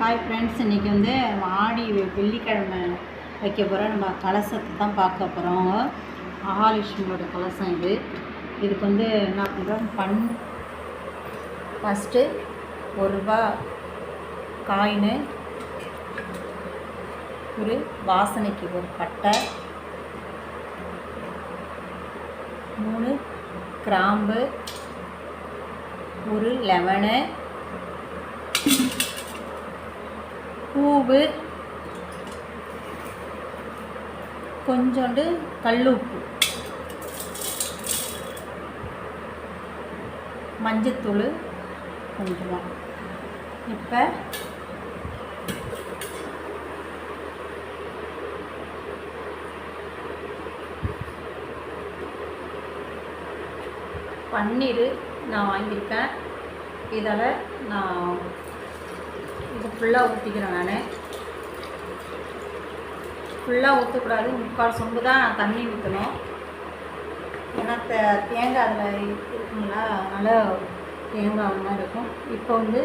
Hi friends இன்றைக்கி வந்து ஆடி வெள்ளிக்கிழமை வைக்க போகிறோம் நம்ம கலசத்தை தான் பார்க்க போகிறோம் மகாலட்சுமியோட கலசம் இது. இதுக்கு வந்து என்ன பண்ணுறோம் பண் ஃபஸ்ட்டு ஒரு ரூபா காயினு ஒரு வாசனைக்கு ஒரு பட்டை மூணு கிராம்பு ஒரு லெமனு பூவு கொஞ்சோண்டு கல்லுப்பு. மஞ்சத்தூள் கொஞ்சமாக இப்போ பன்னீர் நான் வாங்கியிருக்கேன். இதில் நான் இது ஃபுல்லாக ஊற்றிக்கிறேன் நான். ஃபுல்லாக ஊற்றக்கூடாது முக்கால் சொம்பு தான் தண்ணி ஊற்றணும் ஏன்னா தே தேங்காய் அதில் இருக்குங்களா அதனால் தேங்காய் மாதிரி இருக்கும். இப்போ வந்து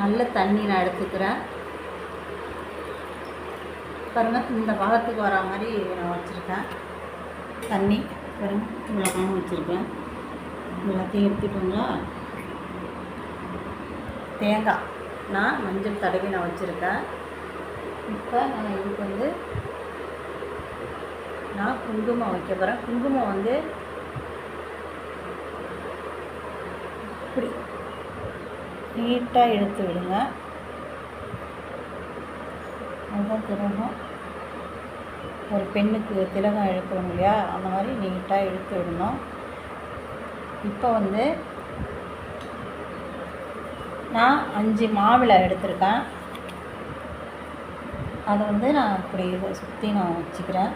நல்ல தண்ணி நான் எடுத்துக்கிறேன். பாருங்கள் இந்த பாகத்துக்கு வர மாதிரி நான் வச்சுருக்கேன். தண்ணி பாருங்கள் இவ்வளோ வச்சுருக்கேன். எல்லாத்தையும் எடுத்துட்டோங்களா? தேங்காய். நான் மஞ்சள் தடவி நான் வச்சுருக்கேன். இப்போ நான் இதுக்கு வந்து நான் குங்குமம் வைக்க போகிறேன் குங்குமம் வந்து இப்படி நீட்டாக எடுத்து விடுங்க. அதுதான் திலகம் ஒரு பெண்ணுக்கு திலகம் எழுக்கணும் இல்லையா? அந்த மாதிரி நீட்டாக எடுத்து விடணும். இப்போ வந்து நான் அஞ்சு மாவிளை எடுத்திருக்கேன். அதை வந்து நான் இப்படி இதை சுற்றி நான் வச்சுக்கிறேன்.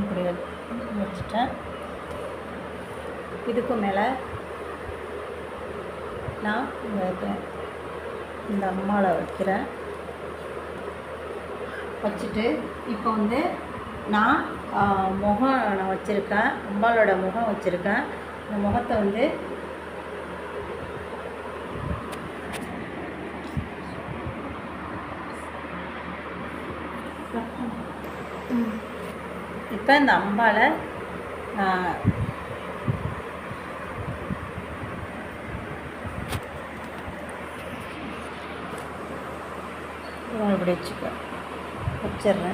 இப்படி வச்சுட்டேன். இதுக்கு மேலே நான் இந்த இந்த அம்மாவை வைக்கிறேன். வச்சுட்டு இப்போ வந்து நான் முகம் நான் வச்சுருக்கேன். அம்பாலோட முகம் வச்சுருக்கேன். இந்த முகத்தை வந்து இப்போ இந்த அம்பாளை நான் இப்படி வச்சுக்க പിക്ചറിന്